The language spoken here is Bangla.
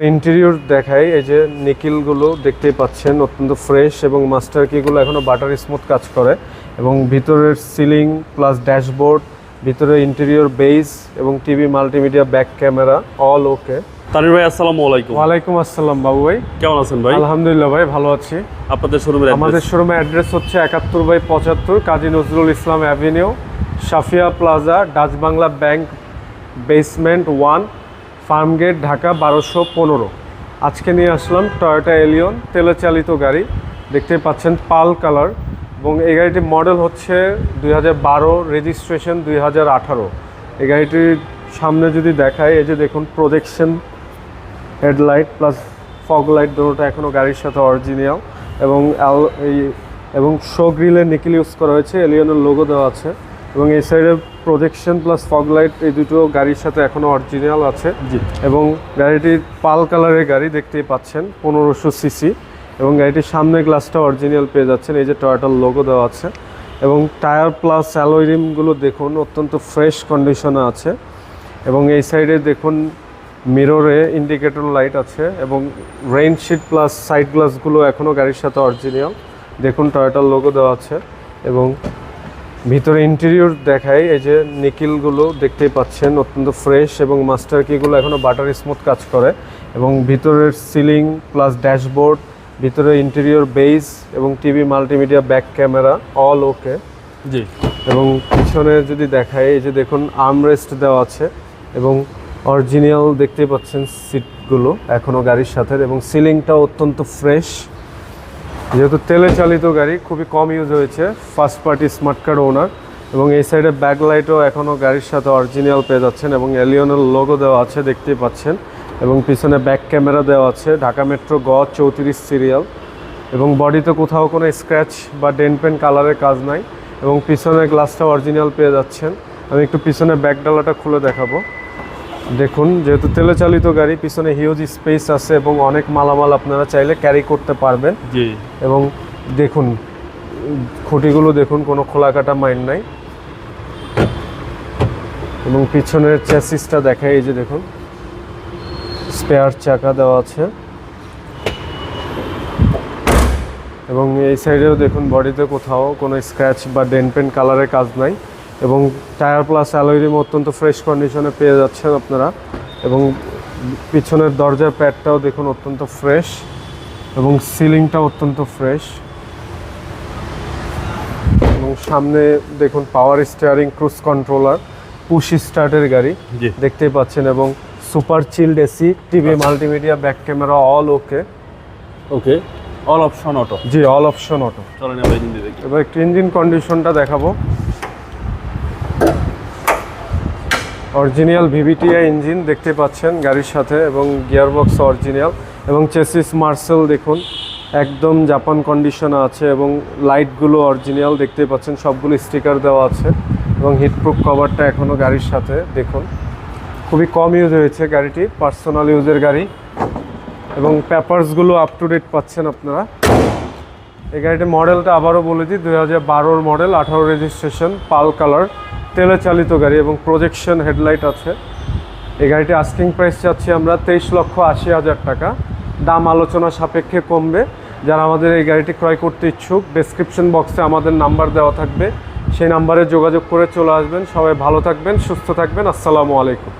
ইন্টেরিয়র দেখাই এই যে নিকিলগুলো দেখতেই পাচ্ছেন অত্যন্ত ফ্রেশ এবং মাস্টার কিগুলো এখনও বাটার স্মুথ কাজ করে এবং ভিতরের সিলিং প্লাস ড্যাশবোর্ড ভিতরে ইন্টেরিয়র বেস এবং TV multimedia back camera all okay তানির ভাই আসসালামু আলাইকুম। ওয়ালাইকুম আসসালাম বাবু ভাই। কেমন আছেন ভাই? আলহামদুলিল্লাহ ভাই ভালো আছি। আপনাদের শোরুমের আমাদের শোরুমের অ্যাড্রেস হচ্ছে একাত্তর বাই পঁচাত্তর Kazi Nazrul Islam avenue Safia plaza Dutch Bangla bank basement one Farmgate Dhaka বারোশো পনেরো। আজকে নিয়ে আসলাম টয়োটা এলিয়ন তেলে চালিত গাড়ি। দেখতে পাচ্ছেন পাল কালার এবং এই গাড়িটির মডেল হচ্ছে দুই হাজার বারো রেজিস্ট্রেশন দুই আঠারো। এই গাড়িটির সামনে যদি দেখায় এই যে দেখুন projection headlight plus fog light দুটোটা এখনও গাড়ির সাথে অরিজিনাল এবং এই এবং শো গ্রিলে নিকেল ইউজ করা হয়েছে এলিয়নের লোগো দেওয়া আছে। এবং এই সাইডে প্রজেকশন প্লাস ফগ লাইট এই দুটো গাড়ির সাথে এখনও অরিজিনাল আছে। জি। এবং গাড়িটির পাল কালারের গাড়ি দেখতেই পাচ্ছেন পনেরোশো সিসি এবং গাড়িটির সামনে গ্লাসটা অরিজিনাল পেয়ে যাচ্ছেন এই যে টয়োটার লোগো দেওয়া আছে। এবং টায়ার প্লাস অ্যালোয় রিমগুলো দেখুন অত্যন্ত ফ্রেশ কন্ডিশনে আছে। এবং এই সাইডে দেখুন মিররে ইন্ডিকেটর লাইট আছে। এবং রেইন শিট প্লাস সাইড গ্লাসগুলো এখনও গাড়ির সাথে অরিজিনাল দেখুন টয়োটার লোগো দেওয়া আছে। এবং ভিতরে ইন্টেরিয়র দেখাই এই যে নিকিলগুলো দেখতেই পাচ্ছেন অত্যন্ত ফ্রেশ এবং মাস্টার কিগুলো এখনও বাটার স্মুথ কাজ করে এবং ভিতরের সিলিং প্লাস ড্যাশবোর্ড ভিতরে ইন্টেরিয়র বেস এবং TV multimedia back camera all okay জি। এবং পিছনে যদি দেখাই এই যে দেখুন আর্মরেস্ট দেওয়া আছে এবং অরিজিনাল দেখতেই পাচ্ছেন সিটগুলো এখনও গাড়ির সাথে এবং সিলিংটা অত্যন্ত ফ্রেশ যেহেতু তেলে চালিত গাড়ি, খুবই কম ইউজ হয়েছে। First party smart card owner এবং এই সাইডে ব্যাক লাইটও এখনও গাড়ির সাথে অরিজিনাল পেয়ে যাচ্ছেন এবং এলিয়নের লোগো দেওয়া আছে, দেখতেই পাচ্ছেন। এবং পিছনে ব্যাক ক্যামেরা দেওয়া আছে, ঢাকা মেট্রো গ চৌত্রিশ সিরিয়াল এবং বডিতে কোথাও কোনো স্ক্র্যাচ বা ডেন পেন কালারের কাজ নাই। এবং পিছনে গ্লাসটা অরিজিনাল পেয়ে যাচ্ছেন। আমি একটু পিছনে ব্যাক ডালাটা খুলে দেখাবো। দেখুন যেহেতু তেলে চালিত গাড়ি পিছনে হিউজ স্পেস আছে এবং অনেক মালামাল আপনারা চাইলে ক্যারি করতে পারবেন। জি। এবং দেখুন খুঁটিগুলো দেখুন কোনো খোলা কাটা মাইন্ড নাই। এবং পিছনের চ্যাসিসটা দেখায় এই যে দেখুন স্পেয়ার চাকা দেওয়া আছে। এবং এই সাইডেও দেখুন বডিতে কোথাও কোনো স্ক্র্যাচ বা ডেন পেন কালারের কাজ নাই। এবং টায়ার প্লাস অ্যালোয়রিম অত্যন্ত ফ্রেশ কন্ডিশনে পেয়ে যাচ্ছেন আপনারা। এবং পিছনের দরজার প্যাডটাও দেখুন অত্যন্ত ফ্রেশ এবং সিলিংটা অত্যন্ত ফ্রেশ। এবং সামনে দেখুন power steering cruise controller push স্টার্টের গাড়ি দেখতেই পাচ্ছেন এবং super chilled AC TV multimedia back camera all okay. Okay all option auto. জি অল অপশন অটো। চলেন হিন্দি দেখি। এবার একটু ইঞ্জিন কন্ডিশনটা দেখাবো। অরিজিনাল ভিভিটিআই ইঞ্জিন দেখতে পাচ্ছেন গাড়ির সাথে এবং গিয়ারবক্স অরিজিনাল এবং চেসিস মার্সেল দেখুন। একদম জাপান কন্ডিশনে আছে এবং লাইটগুলো অরিজিনাল দেখতে পাচ্ছেন। সবগুলো স্টিকার দেওয়া আছে এবং হিটপ্রুফ কভারটা এখনও গাড়ির সাথে দেখুন। খুবই কম ইউজ হয়েছে গাড়িটি পার্সোনাল ইউজের গাড়ি এবং পেপারসগুলো আপ টু ডেট পাচ্ছেন আপনারা। এই গাড়িটির মডেলটা আবারও বলে দিই, দুই হাজার বারোর মডেল, আঠারো রেজিস্ট্রেশন, পাল কালার তেলে চালিত গাড়ি এবং প্রজেকশন হেডলাইট আছে। এই গাড়িটি আস্কিং প্রাইস চাচ্ছি আমরা তেইশ লক্ষ আশি হাজার টাকা। দাম আলোচনা সাপেক্ষে কমবে। যারা আমাদের এই গাড়িটি ক্রয় করতে ইচ্ছুক ডেসক্রিপশন বক্সে আমাদের নাম্বার দেওয়া থাকবে। সেই নাম্বারে যোগাযোগ করে চলে আসবেন। সবাই ভালো থাকবেন, সুস্থ থাকবেন। আসসালামু আলাইকুম।